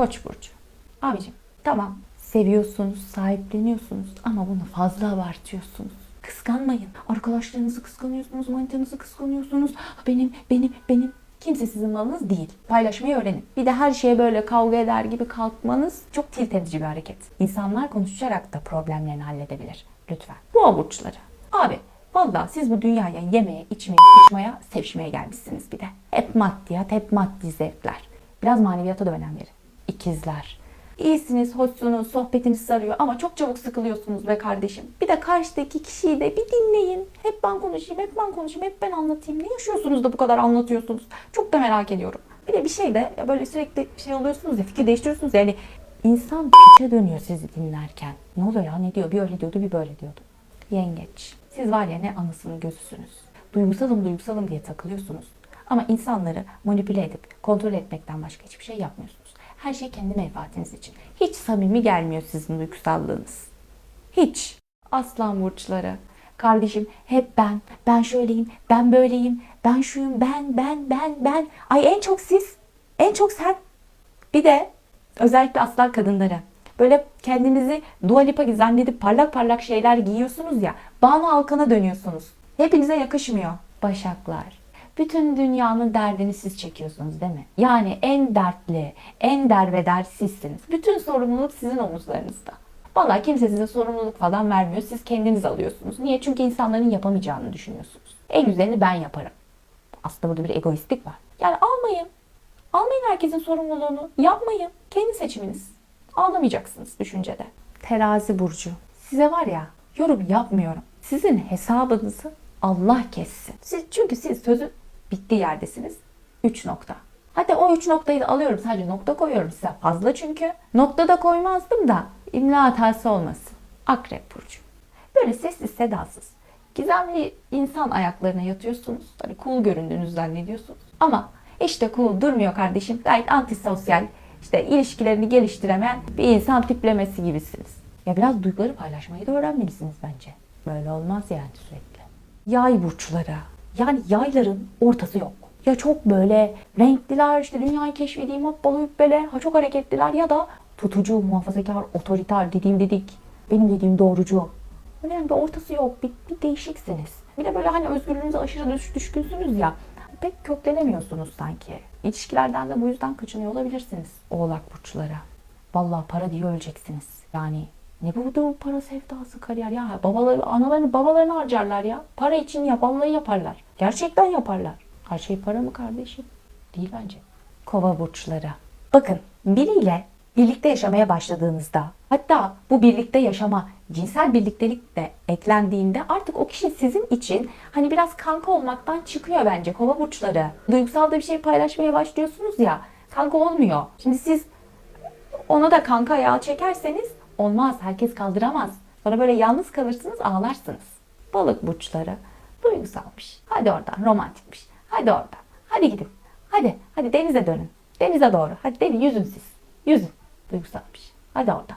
Koç burcu. Abicim tamam seviyorsunuz, sahipleniyorsunuz ama bunu fazla abartıyorsunuz. Kıskanmayın. Arkadaşlarınızı kıskanıyorsunuz, manitanızı kıskanıyorsunuz. Benim, benim, benim. Kimse sizin malınız değil. Paylaşmayı öğrenin. Bir de her şeye böyle kavga eder gibi kalkmanız çok tilt edici bir hareket. İnsanlar konuşarak da problemlerini halledebilir. Lütfen. Boğa burçları. Abi Valla siz bu dünyaya yemeye, içmeye, sıçmaya, sevişmeye gelmişsiniz bir de. Hep maddiyat, hep maddi zevkler. Biraz maneviyata da önem verin. İkizler. İyisiniz, hoşsunuz, sohbetiniz sarıyor ama çok çabuk sıkılıyorsunuz be kardeşim. Bir de karşıdaki kişiyi de bir dinleyin. Hep ben konuşayım, hep ben konuşayım, hep ben anlatayım. Ne yaşıyorsunuz da bu kadar anlatıyorsunuz? Çok da merak ediyorum. Bir de bir şey de böyle sürekli şey oluyorsunuz ya, fikir değiştiriyorsunuz yani insan piçe dönüyor sizi dinlerken. Ne oluyor ya ne diyor? Bir öyle diyordu, bir böyle diyordu. Yengeç. Siz var ya ne anasının gözüsünüz. Duygusalım duygusalım diye takılıyorsunuz. Ama insanları manipüle edip kontrol etmekten başka hiçbir şey yapmıyorsunuz. Her şey kendi menfaatiniz için. Hiç samimi gelmiyor sizin duygusallığınız. Hiç. Aslan burçları. Kardeşim hep ben, ben şöyleyim, ben böyleyim, ben şuyum, ben, ben, ben, ben. Ay en çok siz, en çok sen. Bir de özellikle aslan kadınları. Böyle kendinizi Dua Lipa zannedip parlak parlak şeyler giyiyorsunuz ya. Banu Alkan'a dönüyorsunuz. Hepinize yakışmıyor. Başaklar. Bütün dünyanın derdini siz çekiyorsunuz değil mi? Yani en dertli, en derbeder sizsiniz. Bütün sorumluluk sizin omuzlarınızda. Vallahi kimse size sorumluluk falan vermiyor. Siz kendiniz alıyorsunuz. Niye? Çünkü insanların yapamayacağını düşünüyorsunuz. En güzelini ben yaparım. Aslında burada bir egoistlik var. Yani almayın. Almayın herkesin sorumluluğunu. Yapmayın. Kendi seçiminiz. Ağlamayacaksınız düşüncede. Terazi burcu. Size var ya yorum yapmıyorum. Sizin hesabınızı Allah kessin. Siz, çünkü siz sözün bittiği yerdesiniz. 3 nokta. Hadi o 3 noktayı da alıyorum. Sadece nokta koyuyorum size. Fazla çünkü. Nokta da koymazdım da imla hatası olmasın. Akrep burcu. Böyle sessiz sedasız. Gizemli insan ayaklarına yatıyorsunuz. Hani cool göründüğünüzü zannediyorsunuz. Ama işte cool durmuyor kardeşim. Gayet antisosyal, işte ilişkilerini geliştiremeyen bir insan tiplemesi gibisiniz. Ya biraz duyguları paylaşmayı da öğrenmelisiniz bence. Böyle olmaz yani sürekli. Yay burçları. Yani yayların ortası yok. Ya çok böyle renkliler, işte dünyayı keşfedeyim, hoppalı hüppele, ha çok hareketliler ya da tutucu, muhafazakar, otoriter dediğim dedik. Benim dediğim doğrucu. Yani bir ortası yok. Bir, bir değişiksiniz. Bir de böyle hani özgürlüğünüze aşırı düş, düşkünsünüz ya. Pek köklenemiyorsunuz sanki. İlişkilerden de bu yüzden kaçınıyor olabilirsiniz. Oğlak burçları. Vallahi para diye öleceksiniz. Yani ne bu da bu para sevdası kariyer ya. Babaları, analarını babalarını harcarlar ya. Para için yap, vallahi yaparlar. Gerçekten yaparlar. Her şey para mı kardeşim? Değil bence. Kova burçları. Bakın biriyle birlikte yaşamaya başladığınızda hatta bu birlikte yaşama cinsel birliktelik de eklendiğinde artık o kişi sizin için hani biraz kanka olmaktan çıkıyor bence kova burçları. Duygusal da bir şey paylaşmaya başlıyorsunuz ya kanka olmuyor. Şimdi siz ona da kanka ayağı çekerseniz olmaz. Herkes kaldıramaz. Sonra böyle yalnız kalırsınız ağlarsınız. Balık burçları duygusalmış. Hadi oradan romantikmiş. Hadi oradan. Hadi gidin. Hadi. Hadi denize dönün. Denize doğru. Hadi deniz yüzün siz. Yüzün. Duygusalmış. Hadi oradan.